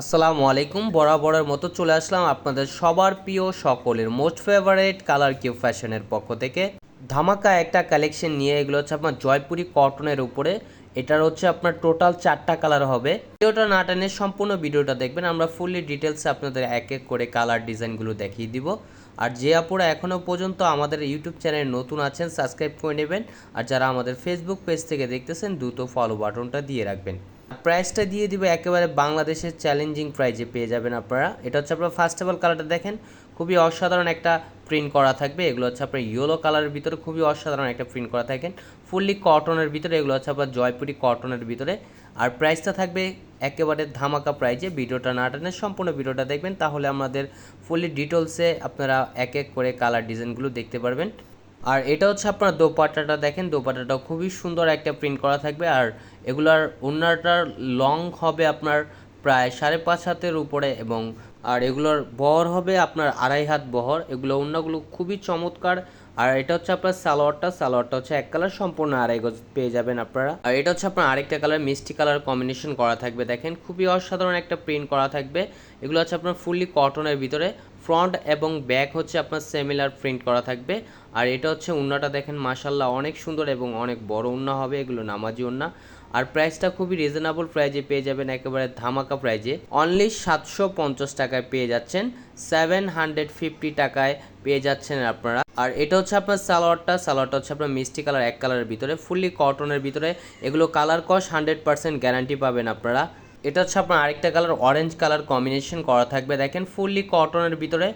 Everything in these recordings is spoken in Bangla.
আসসালামু আলাইকুম। বরাবরের মতো চলে আসলাম আপনাদের সবার প্রিয় সকলের মোস্ট ফেভারেট কালার কিউ ফ্যাশনের পক্ষ থেকে। ধামাকা একটা কালেকশন নিয়ে এগুলো হচ্ছে আপনার জয়পুরি কটনের উপরে। এটার হচ্ছে আপনার টোটাল চারটা কালার হবে। ভিডিওটা না টেনে সম্পূর্ণ ভিডিওটা দেখবেন, আমরা ফুললি ডিটেলসে আপনাদের এক এক করে কালার ডিজাইনগুলো দেখিয়ে দিব। আর যে আপুরা এখনও পর্যন্ত আমাদের ইউটিউব চ্যানেলে নতুন আছেন সাবস্ক্রাইব করে নেবেন। আর যারা আমাদের ফেসবুক পেজ থেকে দেখতেছেন, দ্রুত ফলো বাটনটা দিয়ে রাখবেন। প্রাইসটা দিয়ে দিবে একেবারে বাংলাদেশের চ্যালেঞ্জিং প্রাইজে পেয়ে যাবেন আপনারা। এটা হচ্ছে আপনার ফার্স্ট অফ অল কালারটা দেখেন, খুবই অসাধারণ একটা প্রিন্ট করা থাকবে। এগুলো হচ্ছে আপনার ইয়েলো কালারের ভিতরে খুবই অসাধারণ একটা প্রিন্ট করা থাকেন। ফুললি কটনের ভিতরে, এগুলো হচ্ছে আপনার জয়পুরি কটনের ভিতরে। আর প্রাইসটা থাকবে একেবারে ধামাকা প্রাইজে ভিডিওটা না টানে সম্পূর্ণ ভিডিওটা দেখবেন, তাহলে আমাদের ফুললি ডিটেলসে আপনারা এক এক করে কালার ডিজাইনগুলো দেখতে পারবেন। আর এটা হচ্ছে আপনার দোপাট্টাটা দেখেন দোপাট্টাটাও খুবই সুন্দর একটা প্রিন্ট করা থাকবে। আর এগুলার ওনারটার লং হবে আপনার প্রায় সাড়ে পাঁচ হাতের উপরে এবং আর এগুলোর বহর হবে আপনার আড়াই হাত বহর। এগুলো অন্যগুলো খুবই চমৎকার। আর এটা হচ্ছে আপনার সালোয়ারটা। সালোয়ারটা হচ্ছে এক কালার সম্পূর্ণ আড়াই গজ পেয়ে যাবেন আপনারা। আর এটা হচ্ছে আপনার আরেকটা কালার, মিষ্টি কালার কম্বিনেশন করা থাকবে দেখেন। খুবই অসাধারণ একটা প্রিন্ট করা থাকবে। এগুলো হচ্ছে আপনার ফুললি কটনের ভিতরে। ফ্রন্ট এবং ব্যাক হচ্ছে আপনার সেমিলার প্রিন্ট করা থাকবে। আর এটা হচ্ছে উন্নাটা দেখেন মাসাল্লাহ অনেক সুন্দর এবং অনেক বড় উন্না হবে, এগুলো নামাজি উন্না। আর প্রাইসটা খুবই রিজনেবল প্রাইজে পেয়ে যাবেন একেবারে ধামাকা প্রাইজে অনলি সাতশো পঞ্চাশ টাকায় পেয়ে যাচ্ছেন সেভেন হান্ড্রেড ফিফটি টাকায় পেয়ে যাচ্ছেন আপনারা। আর এটা হচ্ছে আপনার সালোয়ারটা সালোয়ারটা হচ্ছে আপনার মিষ্টি কালার, এক কালারের ভিতরে ফুললি কটনের ভিতরে। এগুলো কালার কস হান্ড্রেড পার্সেন্ট গ্যারান্টি পাবেন আপনারা। এটা হচ্ছে আপনার আরেকটা কালার অরেঞ্জ কালার কম্বিনেশন করা থাকবে। দেখেন ফুললি কটনের ভিতরে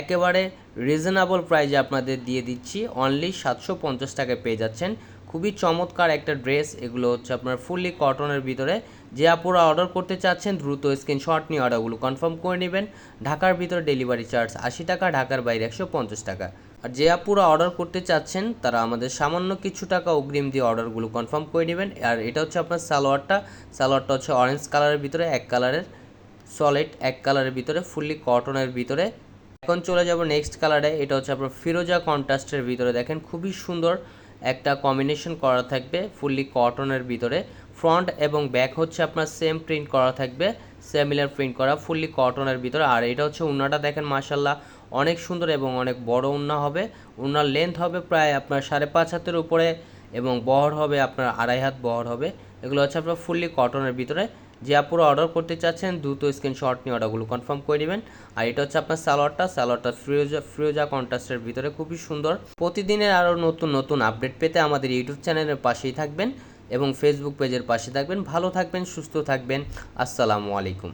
একেবারে রিজনেবল প্রাইজে আপনাদের দিয়ে দিচ্ছি। অনলি সাতশো পঞ্চাশ টাকায় পেয়ে যাচ্ছেন। খুবই চমৎকার একটা ড্রেস এগুলো হচ্ছে আপনার ফুললি কটনের ভিতরে। যে আপুরা অর্ডার করতে চাচ্ছেন, দ্রুত স্ক্রিনশট নিয়ে অর্ডারগুলো কনফার্ম করে নেবেন। ঢাকার ভিতরে ডেলিভারি চার্জ আশি টাকা, ঢাকার বাইরে একশো পঞ্চাশ টাকা। আর যে আপুরা অর্ডার করতে চাচ্ছেন, তারা আমাদের সামান্য কিছু টাকা অগ্রিম দিয়ে অর্ডারগুলো কনফার্ম করে নেবেন। আর এটা হচ্ছে আপনার সালোয়ারটা। সালোয়ারটা হচ্ছে অরেঞ্জ কালারের ভিতরে, এক কালারের সলিড এক কালারের ভিতরে ফুললি কটনের ভিতরে। এখন চলে যাব নেক্সট কালারে এটা হচ্ছে আপনার ফিরোজা কন্ট্রাস্টের ভিতরে। দেখেন খুবই সুন্দর একটা কম্বিনেশন করা থাকবে ফুললি কটনের ভিতরে। ফ্রন্ট এবং ব্যাক হচ্ছে আপনার সেম প্রিন্ট করা থাকবে সেমিলার প্রিন্ট করা ফুললি কটনের ভিতরে। আর এটা হচ্ছে উন্নাটা দেখেন মাসাল্লাহ অনেক সুন্দর এবং অনেক বড় উন্না হবে। উন্নার লেন্থ হবে প্রায় আপনার সাড়ে পাঁচ হাতের উপরে এবং বহর হবে আপনার আড়াই হাত বহর হবে। এগুলো হচ্ছে আপনার ফুললি কটনের ভিতরে। যে আপুরা অর্ডার করতে চাচ্ছেন, দ্রুত স্ক্রিনশট নিয়ে অর্ডারগুলো কনফার্ম করে নেবেন। আর এটা হচ্ছে আপনার সালোয়ারটা। সালোয়ারটা ফ্রিওজা ফ্রিওজা কন্ট্রাস্টের ভিতরে খুবই সুন্দর। প্রতিদিনের আরও নতুন নতুন আপডেট পেতে আমাদের ইউটিউব চ্যানেলের পাশেই থাকবেন এবং ফেসবুক পেজের পাশে থাকবেন। ভালো থাকবেন, সুস্থ থাকবেন। আসসালামু আলাইকুম।